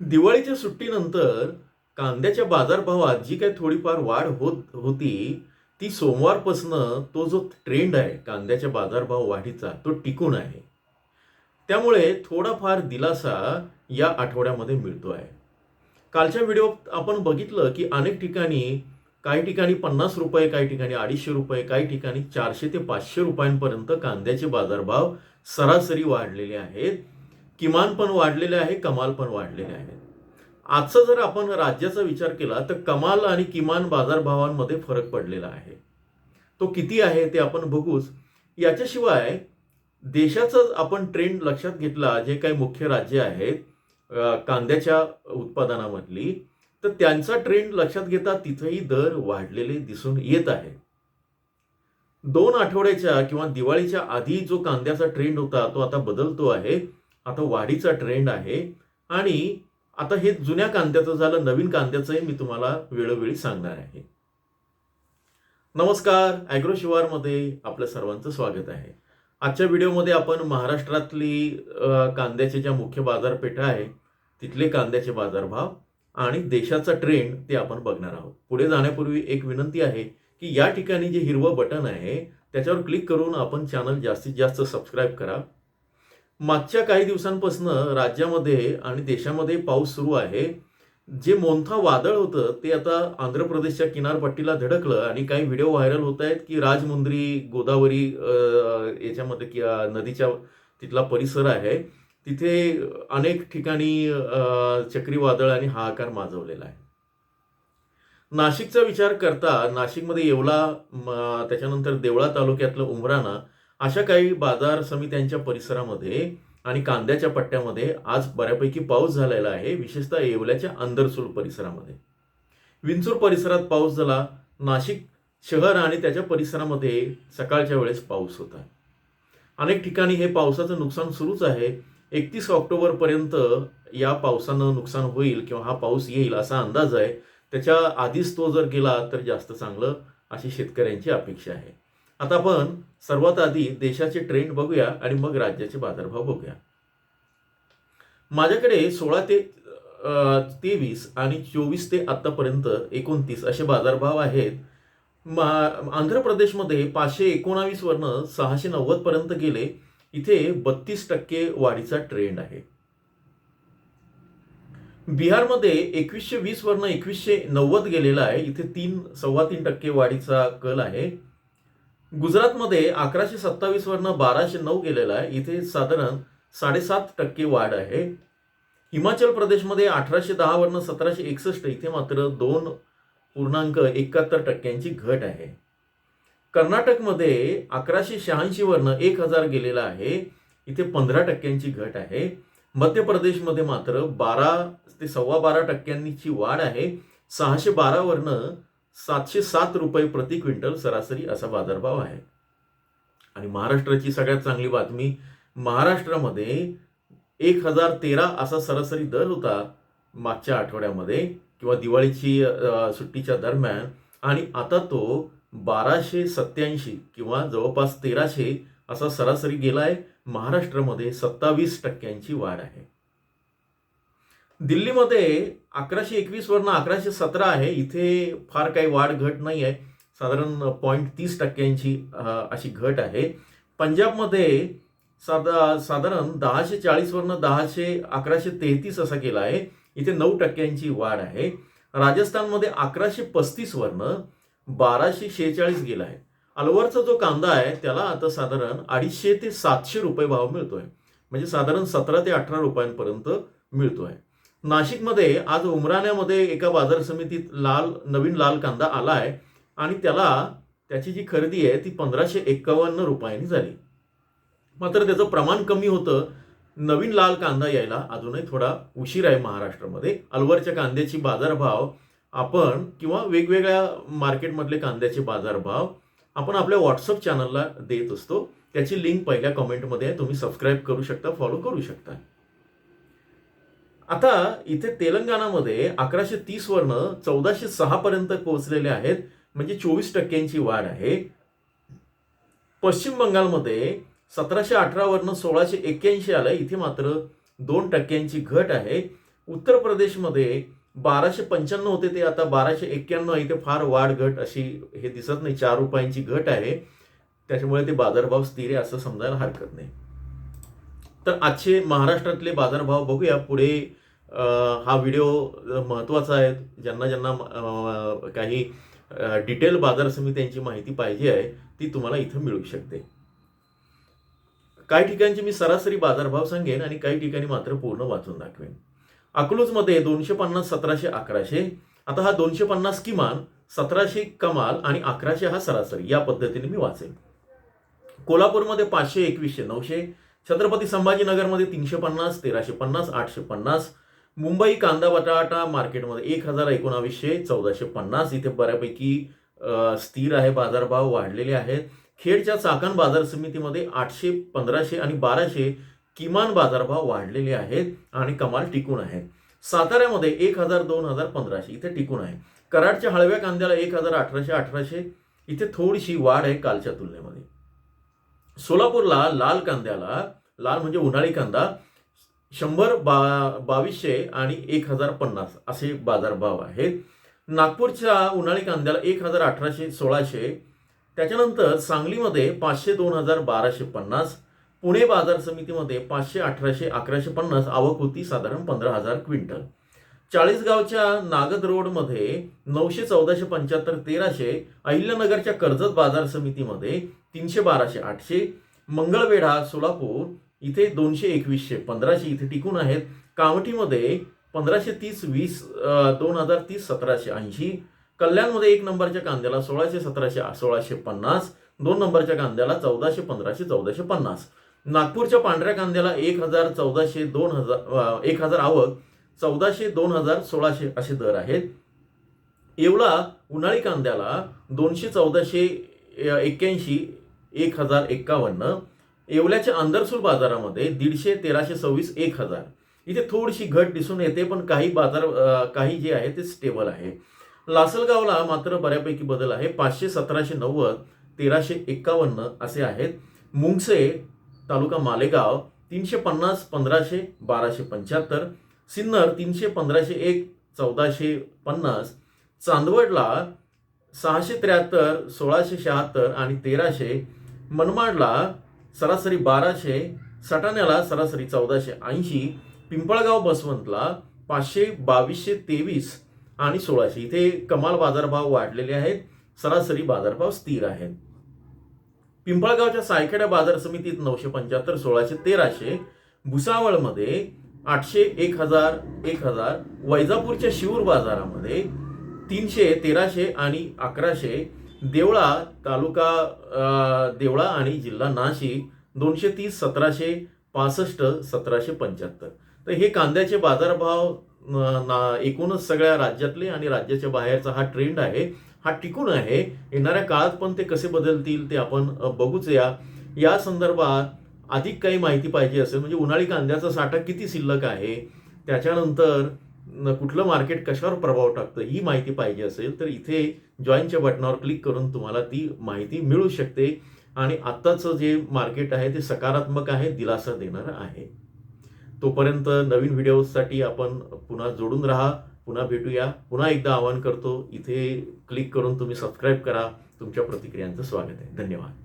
दिवाळीच्या सुट्टीनंतर कांद्याच्या बाजारभावात जी काही थोडीफार वाढ होत होती ती सोमवारपासनं तो जो ट्रेंड आहे कांद्याच्या बाजारभाव वाढीचा तो टिकून आहे. त्यामुळे थोडाफार दिलासा या आठवड्यामध्ये मिळतो आहे. कालच्या व्हिडिओत आपण बघितलं की अनेक ठिकाणी काही ठिकाणी पन्नास रुपये काही ठिकाणी अडीचशे रुपये काही ठिकाणी चारशे ते पाचशे रुपयांपर्यंत कांद्याचे बाजारभाव सरासरी वाढलेले आहेत. किमान पण वाढलेले आहे कमाल पण वाढलेले आहे आजचा जर आपण राज्याचा विचार केला तर कमाल आणि किमान बाजारभावांमध्ये फरक पडलेला आहे. तो किती आहे ते आपण बघूच. याच्याशिवाय देशाचं आपण ट्रेंड लक्षात घेतला जे काही मुख्य राज्य आहेत कांद्याच्या उत्पादनामधली तर त्यांचा ट्रेंड लक्षात घेता तिथेही दर वाढलेले दिसून येत आहे. दोन आठवड्याच्या किंवा दिवाळीच्या आधी जो कांद्याचा ट्रेंड होता तो आता बदलतो आहे. आता वाढीचा ट्रेंड आहे. आणि आता हे जुन्या कांद्याचं झालं नवीन कांद्याचंही मी तुम्हाला वेळोवेळी सांगणार आहे. नमस्कार ॲग्रो शिवारमध्ये आपल्या सर्वांचं स्वागत आहे. आजच्या व्हिडिओमध्ये आपण महाराष्ट्रातली कांद्याच्या ज्या मुख्य बाजारपेठा आहे तिथले कांद्याचे बाजारभाव आणि देशाचा ट्रेंड ते आपण बघणार आहोत. पुढे जाण्यापूर्वी एक विनंती आहे की या ठिकाणी जे हिरवं बटन आहे त्याच्यावर क्लिक करून आपण चॅनल जास्तीत जास्त सबस्क्राईब करा. मागच्या काही दिवसांपासून राज्यामध्ये आणि देशामध्ये पाऊस सुरू आहे. जे मोंथा वादळ होतं ते आता आंध्र प्रदेशच्या किनारपट्टीला धडकलं आणि काही व्हिडिओ व्हायरल होत आहेत की राजमुंद्री गोदावरी याच्यामध्ये कि नदीच्या तिथला परिसर आहे. तिथे अनेक ठिकाणी चक्रीवादळ आणि हाहाकार माजवलेला आहे. नाशिकचा विचार करता नाशिकमध्ये येवला त्याच्यानंतर देवळा तालुक्यातलं उमराणा अशा काही बाजार समित्यांच्या परिसरामध्ये आणि कांद्याच्या पट्ट्यामध्ये आज बऱ्यापैकी पाऊस झालेला आहे विशेषतः येवल्याच्या अंदरसूल परिसरामध्ये. विंचूर परिसरात पाऊस झाला नाशिक शहर आणि त्याच्या परिसरामध्ये सकाळच्या वेळेस पाऊस होता. अनेक ठिकाणी हे पावसाचं नुकसान सुरूच आहे. एकतीस ऑक्टोबरपर्यंत या पावसानं नुकसान होईल किंवा हा पाऊस येईल असा अंदाज आहे. त्याच्या आधीच तो जर गेला तर जास्त चांगलं अशी शेतकऱ्यांची अपेक्षा आहे. आता आपण सर्वात आधी देशाचे ट्रेंड बघूया आणि मग राज्याचे बाजारभाव बघूया. माझ्याकडे सोळा ते तेवीस आणि चोवीस ते आतापर्यंत एकोणतीस असे बाजारभाव आहेत. मा आंध्र प्रदेशमध्ये पाचशे एकोणावीस वरनं सहाशे नव्वद पर्यंत गेले. इथे बत्तीस टक्के वाढीचा ट्रेंड आहे. बिहारमध्ये एकवीसशे वीस वरनं एकवीसशे नव्वद गेलेला आहे. इथे तीन सव्वा तीन टक्के वाढीचा कल आहे. गुजरातमध्ये अकराशे सत्तावीस वरनं बाराशे नऊ गेलेला आहे. इथे साधारण साडेसात टक्के वाढ आहे. हिमाचल प्रदेशमध्ये अठराशे दहावरनं सतराशे एकसष्ट इथे मात्र दोन पूर्णांक एकाहत्तर टक्क्यांची घट आहे. कर्नाटकमध्ये अकराशे शहाऐंशीवरनं एक हजार गेलेला आहे. इथे पंधरा टक्क्यांची घट आहे. मध्य प्रदेशमध्ये मात्र बारा ते सव्वा बारा टक्क्यांची वाढ आहे. सहाशे बारावरनं सातशे सात रुपये प्रति क्विंटल सरासरी असा बाजारभाव आहे. आणि महाराष्ट्राची सगळ्यात चांगली बातमी महाराष्ट्रामध्ये एक हजार तेरा असा सरासरी दर होता मागच्या आठवड्यामध्ये किंवा दिवाळीची सुट्टीच्या दरम्यान. आणि आता तो बाराशे सत्याऐंशी किंवा जवळपास तेराशे असा सरासरी गेलाय. महाराष्ट्रामध्ये सत्तावीस टक्क्यांची वाढ आहे. दिल्लीमध्ये अकराशे एकवीस वरनं अकराशे सतरा आहे. इथे फार काही वाढ घट नाही आहे. साधारण पॉईंट तीस टक्क्यांची अशी घट आहे. पंजाबमध्ये साधा साधारण दहाशे चाळीसवरनं दहाशे अकराशे तेहतीस असा गेला आहे. इथे नऊ टक्क्यांची वाढ आहे. राजस्थानमध्ये अकराशे पस्तीसवरनं बाराशे शेहेचाळीस गेला आहे. अलवरचा जो कांदा आहे त्याला आता साधारण अडीचशे ते सातशे रुपये भाव मिळतोय. म्हणजे साधारण सतरा ते अठरा रुपयांपर्यंत मिळतो आहे नाशिकमध्ये आज उमराण्यामध्ये एका बाजार समितीत लाल नवीन लाल कांदा आला आहे आणि त्याला त्याची जी खरेदी आहे ती पंधराशे एक्कावन्न रुपयांनी झाली. मात्र त्याचं प्रमाण कमी होतं. नवीन लाल कांदा यायला अजूनही थोडा उशीर आहे महाराष्ट्रामध्ये. अलवरच्या कांद्याची बाजारभाव आपण किंवा वेगवेगळ्या मार्केटमधले कांद्याचे बाजारभाव आपण आपल्या व्हॉट्सअप चॅनलला देत असतो. त्याची लिंक पहिल्या कमेंटमध्ये आहे. तुम्ही सबस्क्राईब करू शकता फॉलो करू शकता. आता इथे तेलंगणामध्ये अकराशे तीस वरनं चौदाशे सहा पर्यंत पोहोचलेले आहेत. म्हणजे चोवीस टक्क्यांची वाढ आहे. पश्चिम बंगालमध्ये सतराशे अठरा वरनं सोळाशे एक्क्याऐंशी आलं इथे मात्र दोन टक्क्यांची घट आहे. उत्तर प्रदेशमध्ये बाराशे पंच्याण्णव होते ते आता बाराशे एक्क्याण्णव इथे फार वाढ घट अशी हे दिसत नाही. चार रुपयांची घट आहे. त्याच्यामुळे ते बाजारभाव स्थिर आहे असं समजायला हरकत नाही. तर आजचे महाराष्ट्रातले बाजारभाव बघूया. पुढे हा व्हिडिओ महत्त्वाचा आहे. ज्यांना ज्यांना काही डिटेल बाजार समित्यांची माहिती पाहिजे आहे ती तुम्हाला इथं मिळू शकते. काही ठिकाणची मी सरासरी बाजारभाव सांगेन आणि काही ठिकाणी मात्र पूर्ण वाचून दाखवेन. अकलूजमध्ये दोनशे पन्नास सतराशे अकराशे. आता हा दोनशे पन्नास किमान सतराशे कमाल आणि अकराशे हा सरासरी या पद्धतीने मी वाचेन. कोल्हापूरमध्ये पाचशे एकवीसशे नऊशे. छत्रपती संभाजीनगरमध्ये तीनशे पन्नास तेराशे पन्नास आठशे पन्नास मुंबई कांदा बटाटा मार्केटमध्ये एक हजार एकोणावीसशे चौदाशे पन्नास. इथे बऱ्यापैकी स्थिर आहे बाजारभाव वाढलेले आहेत. खेडच्या चाकण बाजार समितीमध्ये आठशे पंधराशे आणि बाराशे किमान बाजारभाव वाढलेले आहेत आणि कमाल टिकून आहे. साताऱ्यामध्ये एक हजार दोन हजार पंधराशे इथे टिकून आहे. कराडच्या हळव्या कांद्याला एक हजार अठराशे अठराशे इथे थोडीशी वाढ आहे कालच्या तुलनेमध्ये. सोलापूरला लाल कांद्याला लाल म्हणजे उन्हाळी कांदा शंभर बा बावीसशे आणि एक हजार पन्नास असे बाजारभाव आहेत. नागपूरच्या उन्हाळी कांद्याला एक हजार अठराशे सोळाशे त्याच्यानंतर सांगलीमध्ये पाचशे दोन हजार बाराशे पन्नास पुणे बाजार समितीमध्ये पाचशे अठराशे अकराशे पन्नास आवक होती साधारण पंधरा हजार क्विंटल. चाळीसगावच्या नागद रोडमध्ये नऊशे चौदाशे पंच्याहत्तर तेराशे अहिल्यानगरच्या कर्जत बाजार समितीमध्ये तीनशे बाराशे आठशे. मंगळवेढा सोलापूर इथे दोनशे एकवीसशे पंधराशे इथे टिकून आहेत. कामठीमध्ये पंधराशे तीस वीस दोन हजार तीस सतराशे ऐंशी. कल्याणमध्ये एक नंबरच्या कांद्याला सोळाशे सतराशे सोळाशे पन्नास. दोन नंबरच्या कांद्याला चौदाशे पंधराशे चौदाशे पन्नास. नागपूरच्या पांढऱ्या कांद्याला एक हजार चौदाशे दोन हजार एक हजार आवक. चौदाशे दोन हजार सोळाशे असे दर आहेत. येवला उन्हाळी कांद्याला दोनशे चौदाशे एक्क्याऐंशी एक हजार एक्कावन्न येवल्याच्या आंदरसूल बाजारामध्ये दीडशे तेराशे सव्वीस एक हजार. इथे थोडीशी घट दिसून येते पण काही बाजार काही जे आहे ते स्टेबल आहे. लासलगावला मात्र बऱ्यापैकी बदल आहे. पाचशे सतराशे नव्वद तेराशे एक्कावन्न असे आहेत. मुंगसे तालुका मालेगाव तीनशे पन्नास पंधराशे बाराशे पंच्याहत्तर. सिन्नर तीनशे पंधराशे एक चौदाशे पन्नास. चांदवडला सहाशे त्र्याहत्तर सोळाशे शहात्तर आणि तेराशे मनमाडला सरासरी बाराशे सटाण्याला सरासरी चौदाशे ऐंशी पिंपळगाव बसवंतला पाचशे बावीसशे तेवीस आणि सोळाशे. इथे कमाल बाजारभाव वाढलेले आहेत. सरासरी बाजारभाव स्थिर आहेत. पिंपळगावच्या सायखेडा बाजार समितीत नऊशे पंच्याहत्तर सोळाशे तेराशे भुसावळमध्ये आठशे एक हजार एक हजार वैजापूरच्या शिवूर बाजारामध्ये तीनशे तेराशे आणि अकराशे देवळा तालुका देवळा आणि जिल्हा नाशिक दोनशे तीस सतराशे पासष्ट सतराशे पंच्याहत्तर. तर हे कांद्याचे बाजारभाव ना एकूणच सगळ्या राज्यातले आणि राज्याच्या बाहेरचा हा ट्रेंड आहे हा टिकून आहे. येणाऱ्या काळात पण ते कसे बदलतील ते आपण बघूच या. या संदर्भात अधिक काही माहिती पाहिजे असेल म्हणजे उन्हाळी कांद्याचा साठा किती शिल्लक आहे? त्याच्यानंतर कुठलं मार्केट कशावर प्रभाव टाकतं ही माहिती पाहिजे असेल तर इथे जॉईनच्या बटनावर क्लिक करून तुम्हाला ती माहिती मिळू शकते. आणि आत्ताचं जे मार्केट आहे ते सकारात्मक आहे दिलासा देणारं आहे. तोपर्यंत नवीन व्हिडिओसाठी आपण पुन्हा जोडून राहा पुन्हा भेटूया. पुन्हा एकदा आवाहन करतो इथे क्लिक करून तुम्ही सबस्क्राईब करा. तुमच्या प्रतिक्रियांचं स्वागत आहे. धन्यवाद.